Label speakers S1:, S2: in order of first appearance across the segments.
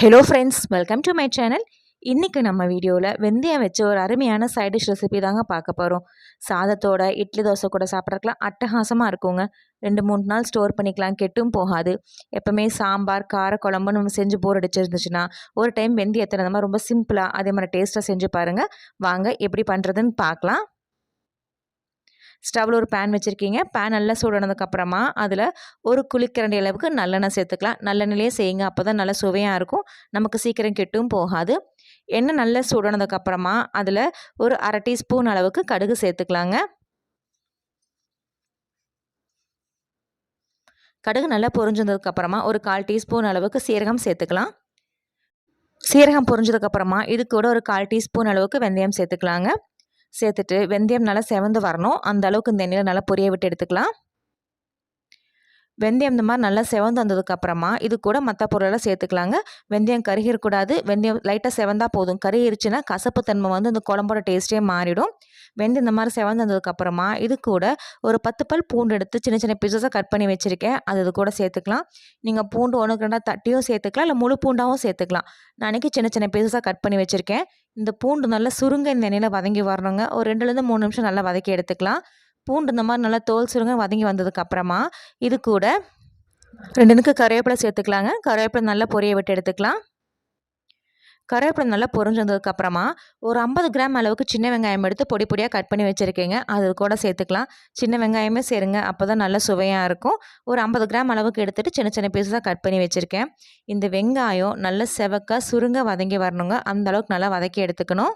S1: Hello friends welcome to my channel இன்றைக்கி நம்ம வீடியோவில் வெந்தயம் வச்சு ஒரு அருமையான சைட் டிஷ் ரெசிபி தாங்க பார்க்க போகிறோம் சாதத்தோட இட்லி தோசை கூட சாப்பிட்றதுக்குலாம் அட்டகாசமாக இருக்குங்க. ரெண்டு மூணு நாள் ஸ்டோர் பண்ணிக்கலாம் கெட்டும் போகாது. எப்போவுமே சாம்பார் கார குழம்பு நம்ம செஞ்சு போர் அடிச்சிருந்துச்சுன்னா ஒரு டைம் வெந்தயத்தை நம்ம ரொம்ப சிம்பிளாக அதே மாதிரி டேஸ்ட்டாக செஞ்சு பாருங்கள் வாங்க எப்படி பண்ணுறதுன்னு பார்க்கலாம். ஸ்டவ்வில் ஒரு பேன் வச்சுருக்கீங்க. பேன் நல்லா சூடானதுக்கப்புறமா அதில் ஒரு குளிக்கரண்டி அளவுக்கு நல்லெண்ணெய் சேர்த்துக்கலாம். நல்லெண்ணெயிலே செய்யுங்க. அப்போ தான் நல்லா சுவையாக இருக்கும். நமக்கு சீக்கிரம் கெட்டும் போகாது. எண்ணெய் நல்லா சூடானதுக்கப்புறமா அதில் ஒரு அரை டீஸ்பூன் அளவுக்கு கடுகு சேர்த்துக்கலாங்க. கடுகு நல்லா பொரிஞ்சதுக்கப்புறமா ஒரு கால் டீஸ்பூன் அளவுக்கு சீரகம் சேர்த்துக்கலாம். சீரகம் பொரிஞ்சதுக்கப்புறமா இது கூட ஒரு கால் டீஸ்பூன் அளவுக்கு வெந்தயம் சேர்த்துக்கலாங்க. சேர்த்துட்டு வெந்தயம் நல்லா செவந்து வரணும். அந்த அளவுக்கு இந்த எண்ணெயில் நல்லா பொரிய விட்டு எடுத்துக்கலாம். வெந்தயம் இந்த மாதிரி நல்லா செவந்து வந்ததுக்கப்புறமா இது கூட மற்ற பொருளெல்லாம் சேர்த்துக்கலாங்க. வெந்தயம் கருகிடக்கூடாது வெந்தயம் லைட்டாக செவந்தால் போதும். கருகிருச்சுன்னா கசப்பு தன்மை வந்து அந்த குழம்போட டேஸ்ட்டே மாறிடும். வெந்தயம் இந்த மாதிரி செவந்து வந்ததுக்கப்புறமா இது கூட ஒரு பத்து பல் பூண்டு எடுத்து சின்ன சின்ன பீசஸாக கட் பண்ணி வச்சுருக்கேன். அது இது கூட சேர்த்துக்கலாம். நீங்கள் பூண்டு ஒன்றுக்கு ரெண்டாக தட்டியும் சேர்த்துக்கலாம். இல்லை முழு பூண்டாகவும் சேர்த்துக்கலாம். நான் அன்றைக்கி சின்ன சின்ன பீசஸாக கட் பண்ணி வச்சுருக்கேன். இந்த பூண்டு நல்லா சுருங்க இந்த எண்ணெயில் வதங்கி வரணுங்க. ஒரு ரெண்டுலேருந்து மூணு நிமிஷம் நல்லா வதக்கி எடுத்துக்கலாம். பூண்டு இந்த மாதிரி நல்லா தோல் சுருங்க வதங்கி வந்ததுக்கப்புறமா இது கூட ரெண்டு நிற்கு கருவேப்பிலை சேர்த்துக்கலாங்க. கருவேப்பிலை நல்லா பொரிய விட்டு எடுத்துக்கலாம். கருவேப்பிலை நல்லா பொரிஞ்சதுக்கப்புறமா ஒரு ஐம்பது கிராம் அளவுக்கு சின்ன வெங்காயம் எடுத்து பொடி பொடியாக கட் பண்ணி வச்சுருக்கீங்க. அது கூட சேர்த்துக்கலாம். சின்ன வெங்காயமே சேருங்க. அப்போ தான் நல்லா சுவையாக இருக்கும். ஒரு ஐம்பது கிராம் அளவுக்கு எடுத்துகிட்டு சின்ன சின்ன பீஸாக கட் பண்ணி வச்சுருக்கேன். இந்த வெங்காயம் நல்லா செவக்க சுருங்க வதங்கி வரணுங்க. அந்த அளவுக்கு நல்லா வதக்கி எடுத்துக்கணும்.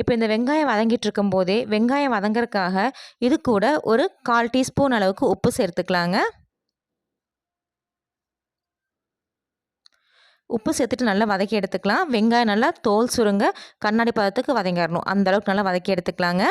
S1: இப்போ இந்த வெங்காயம் வதங்கிட்டு இருக்கும்போதே வெங்காயம் வதங்குறதுக்காக இது கூட ஒரு கால் டீஸ்பூன் அளவுக்கு உப்பு சேர்த்துக்கலாங்க. உப்பு சேர்த்துட்டு நல்லா வதக்கி எடுத்துக்கலாம். வெங்காயம் நல்லா தோல் சுருங்க கண்ணாடி பதத்துக்கு வதங்கிடணும். அந்தளவுக்கு நல்லா வதக்கி எடுத்துக்கலாங்க.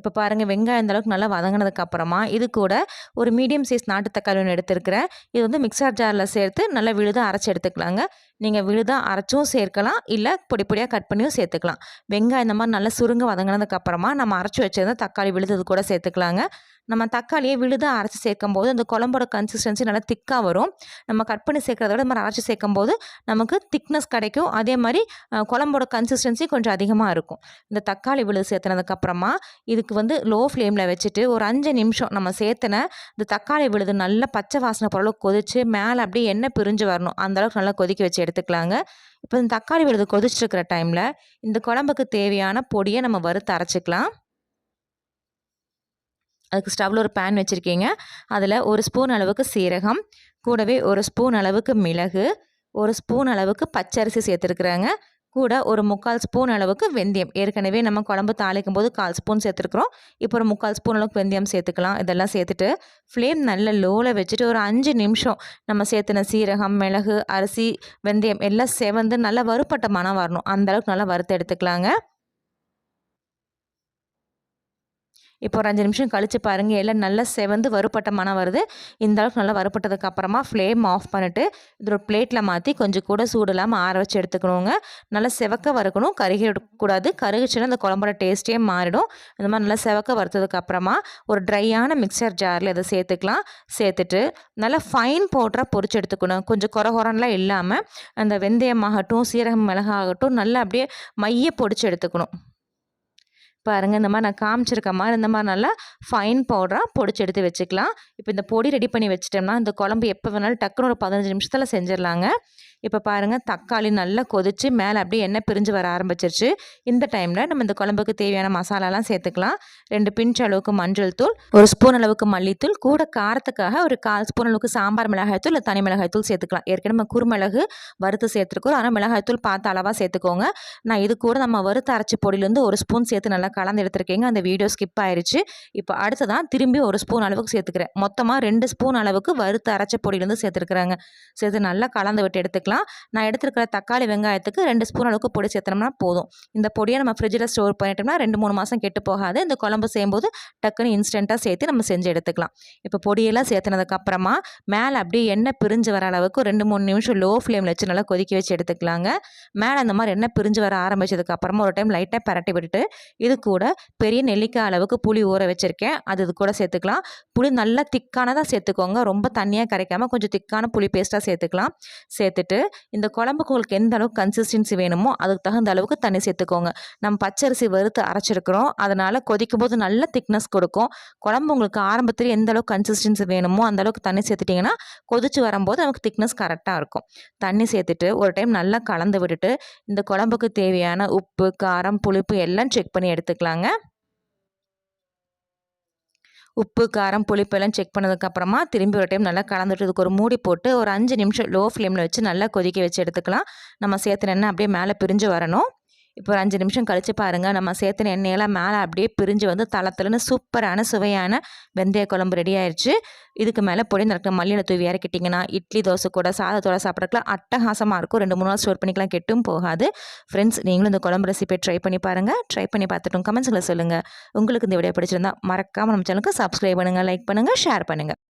S1: இப்போ பாருங்கள் வெங்காயம் அந்தளவுக்கு நல்லா வதங்கினதுக்கப்புறமா இது கூட ஒரு மீடியம் சைஸ் நாட்டு தக்காளி ஒன்று எடுத்துருக்கிறேன். இது வந்து மிக்சர் ஜாரில் சேர்த்து நல்லா விழுதாக அரைச்சி எடுத்துக்கலாங்க. நீங்கள் விழுதாக அரைச்சும் சேர்க்கலாம் இல்லை பொடி பொடியாக கட் பண்ணியும் சேர்த்துக்கலாம். வெங்காயம் இந்த மாதிரி நல்லா சுருங்க வதங்கினதுக்கப்புறமா நம்ம அரைச்சி வச்சிருந்தா தக்காளி விழுது கூட சேர்த்துக்கலாங்க. நம்ம தக்காளியை விழுதாக அரைச்சி சேர்க்கும் போது அந்த குழம்போட கன்சிஸ்டன்சி நல்லா திக்காக வரும். நம்ம கட் பண்ணி சேர்க்குறத விட நம்ம அரைச்சி சேர்க்கும் போது நமக்கு திக்னஸ் கிடைக்கும். அதே மாதிரி குழம்போட கன்சிஸ்டன்சி கொஞ்சம் அதிகமாக இருக்கும். இந்த தக்காளி விழுது சேர்த்துனதுக்கப்புறமா இதுக்கு வந்து லோ ஃப்ளேமில் வச்சுட்டு ஒரு அஞ்சு நிமிஷம் நம்ம சேர்த்துன இந்த தக்காளி விழுது நல்லா பச்சை வாசனை பொருளை கொதித்து மேலே அப்படியே எண்ணெய் பிரிஞ்சு வரணும். அந்தளவுக்கு நல்லா கொதிக்க வச்சு எடுத்துக்கலாங்க. இப்போ இந்த தக்காளி விழுது கொதிச்சிருக்கிற டைமில் இந்த குழம்புக்கு தேவையான பொடியை நம்ம வறுத்து அரைச்சிக்கலாம். அதுக்கு ஸ்டவ்வில் ஒரு பேன் வச்சுருக்கீங்க. அதில் ஒரு ஸ்பூன் அளவுக்கு சீரகம் கூடவே ஒரு ஸ்பூன் அளவுக்கு மிளகு ஒரு ஸ்பூன் அளவுக்கு பச்சரிசி சேர்த்துருக்குறாங்க. கூட ஒரு முக்கால் ஸ்பூன் அளவுக்கு வெந்தயம். ஏற்கனவே நம்ம குழம்பு தாளிக்கும் போது கால் ஸ்பூன் சேர்த்துருக்குறோம். இப்போ ஒரு முக்கால் ஸ்பூன் அளவுக்கு வெந்தயம் சேர்த்துக்கலாம். இதெல்லாம் சேர்த்துட்டு ஃப்ளேம் நல்ல லோவில் வச்சுட்டு ஒரு அஞ்சு நிமிஷம் நம்ம சேர்த்துன சீரகம் மிளகு அரிசி வெந்தயம் எல்லாம் செவந்து நல்லா வறுப்பட்ட மனம் வரணும் அந்தளவுக்கு நல்லா வறுத்து எடுத்துக்கலாங்க. இப்போ ஒரு அஞ்சு நிமிஷம் கழித்து பாருங்கள் எல்லாம் நல்லா செவந்து வறுப்பட்ட மனம் வருது. இந்த அளவுக்கு நல்லா வறுபட்டதுக்கு அப்புறமா ஃப்ளேம் ஆஃப் பண்ணிவிட்டு இதோட பிளேட்டில் மாற்றி கொஞ்சம் கூட சூடு இல்லாமல் ஆற வச்சு எடுத்துக்கணுங்க. நல்லா செவக்க வறுக்கணும். கருகிடக்கூடாது கருகிச்சுன்னா அந்த குழம்போட டேஸ்ட்டே மாறிடும். இந்த மாதிரி நல்லா செவக்க வறுத்ததுக்கு அப்புறமா ஒரு ட்ரையான மிக்சர் ஜாரில் இதை சேர்த்துக்கலாம். சேர்த்துட்டு நல்லா ஃபைன் பவுடராக பொறிச்சு எடுத்துக்கணும். கொஞ்சம் குறை இல்லாமல் அந்த வெந்தயமாகட்டும் சீரகம் மிளகாகட்டும் நல்லா அப்படியே மைய பொடிச்சு எடுத்துக்கணும். பாருங்கள் இந்த மாதிரி நான் காமிச்சிருக்க மாதிரி இந்த மாதிரி நல்லா ஃபைன் பவுடராக பொடிச்சு எடுத்து வச்சுக்கலாம். இப்போ இந்த பொடி ரெடி பண்ணி வச்சிட்டோம்னா இந்த குழம்பு எப்போ வேணாலும் டக்குன்னு ஒரு பதினஞ்சு நிமிஷத்தில் செஞ்சிடலாங்க. இப்போ பாருங்கள் தக்காளி நல்லா கொதித்து மேலே அப்படியே எண்ணெய் பிரிஞ்சு வர ஆரம்பிச்சிருச்சு. இந்த டைமில் நம்ம இந்த குழம்புக்கு தேவையான மசாலாலாம் சேர்த்துக்கலாம். ரெண்டு பிஞ்ச் அளவுக்கு மஞ்சள் தூள் ஒரு ஸ்பூன் அளவுக்கு மல்லித்தூள் கூட காரத்துக்காக ஒரு கால் ஸ்பூன் அளவுக்கு சாம்பார் மிளகாய் தூள் இல்லை தனி மிளகாய் தூள் சேர்த்துக்கலாம். ஏற்கனவே நம்ம குறுமிளகு வறுத்து சேர்த்துருக்கோம் ஆனால் மிளகாய் தூள் பார்த்து அளவாக சேர்த்துக்கோங்க. நான் இது கூட நம்ம வறுத்து அரைச்சி பொடியிலேருந்து ஒரு ஸ்பூன் சேர்த்து நல்லா கலந்து எடுத்துருக்கீங்க. அந்த வீடியோ ஸ்கிப் ஆயிடுச்சு இப்போ அடுத்ததான் திரும்பி ஒரு ஸ்பூன் அளவுக்கு சேர்த்துக்கிறேன். மொத்தமாக ரெண்டு ஸ்பூன் அளவுக்கு வறுத்து அரைச்ச பொடியிலேருந்து சேர்த்துருக்குறாங்க. சேர்த்து நல்லா கலந்து விட்டு எடுத்துக்கலாம். சேர்த்துக்கலாம் நான் எடுத்துருக்கிற தக்காளி வெங்காயத்துக்கு ரெண்டு ஸ்பூன் அளவுக்கு பொடி சேர்த்தனோம்னா போதும். இந்த பொடியை நம்ம ஃப்ரிட்ஜில் ஸ்டோர் பண்ணிட்டோம்னா ரெண்டு மூணு மாதம் கெட்டு போகாது. இந்த குழம்பு செய்யும்போது டக்குன்னு இன்ஸ்டண்ட்டாக சேர்த்து நம்ம செஞ்சு எடுத்துக்கலாம். இப்போ பொடியெல்லாம் சேர்த்துனதுக்கப்புறமா மேலே அப்படியே எண்ணெய் பிரிஞ்சு வர அளவுக்கு ரெண்டு மூணு நிமிஷம் லோ ஃப்ளேமில் வச்சு நல்லா கொதிக்க வச்சு எடுத்துக்கலாங்க. மேலே அந்த மாதிரி எண்ணெய் பிரிஞ்சு வர ஆரம்பிச்சதுக்கப்புறமா ஒரு டைம் லைட்டாக பரட்டி விட்டுட்டு இது கூட பெரிய நெல்லிக்காய் அளவுக்கு புளி ஊற வச்சுருக்கேன். அது இது கூட சேர்த்துக்கலாம். புளி நல்லா திக்கானதாக சேர்த்துக்கோங்க. ரொம்ப தண்ணியாக கரைக்காமல் கொஞ்சம் திக்கான புளி பேஸ்ட்டாக சேர்த்துக்கலாம். சேர்த்துட்டு இந்த குழம்புக்கு உங்களுக்கு எந்த அளவுக்கு கன்சிஸ்டன்சி வேணுமோ அதுக்கு தகுந்த அளவுக்கு தண்ணி சேர்த்துக்கோங்க. நம்ம பச்சரிசி வறுத்து அரைச்சிருக்கிறோம். அதனால் கொதிக்கும் போது நல்ல திக்னஸ் கொடுக்கும். குழம்பு உங்களுக்கு ஆரம்பத்தில் எந்த அளவுக்கு கன்சிஸ்டன்சி வேணுமோ அந்த அளவுக்கு தண்ணி சேர்த்துட்டிங்கன்னா கொதிச்சு வரும்போது நமக்கு திக்னஸ் கரெக்டாக இருக்கும். தண்ணி சேர்த்துட்டு ஒரு டைம் நல்லா கலந்து விட்டுட்டு இந்த குழம்புக்கு தேவையான உப்பு காரம் புளிப்பு எல்லாம் செக் பண்ணி எடுத்துக்கலாங்க. உப்பு காரம் புளிப்பெல்லாம் செக் பண்ணதுக்கப்புறமா திரும்பி ஒரு டைம் நல்லா கலந்துட்டு இதுக்கு ஒரு மூடி போட்டு ஒரு அஞ்சு நிமிஷம் லோ ஃப்ளேமில் வச்சு நல்லா கொதிக்க வச்சு எடுத்துக்கலாம். நம்ம சேர்த்து நின்று அப்படியே மேலே பிரிஞ்சு வரணும். இப்போ ஒரு அஞ்சு நிமிஷம் கழித்து பாருங்கள் நம்ம சேர்த்துன எண்ணெயெல்லாம் மேலே அப்படியே பிரிஞ்சு வந்து தளத்துலன்னு சூப்பரான சுவையான வெந்தய குழம்பு ரெடி ஆயிடுச்சு இதுக்கு மேலே பொடி நடக்க மல்லியில் தூவி இறக்கிட்டிங்கன்னா இட்லி தோசை கூட சாதத்தோட சாப்பிட்றக்கலாம் அட்டகாசமாக இருக்கும். ரெண்டு மூணு நாள் ஸ்டோர் பண்ணிக்கலாம். கெட்டும் போகாது. ஃப்ரெண்ட்ஸ் நீங்களும் இந்த குழம்பு ரெசிபியை ட்ரை பண்ணி பாருங்கள் ட்ரை பண்ணி பார்த்துட்டும் கமெண்ட்ஸில் சொல்லுங்கள் உங்களுக்கு இந்த வீடியோ பிடிச்சிருந்தா மறக்காமல் நம்ம சேனலுக்கு சப்ஸ்கிரைப் பண்ணுங்கள் லைக் பண்ணுங்கள் ஷேர் பண்ணுங்கள்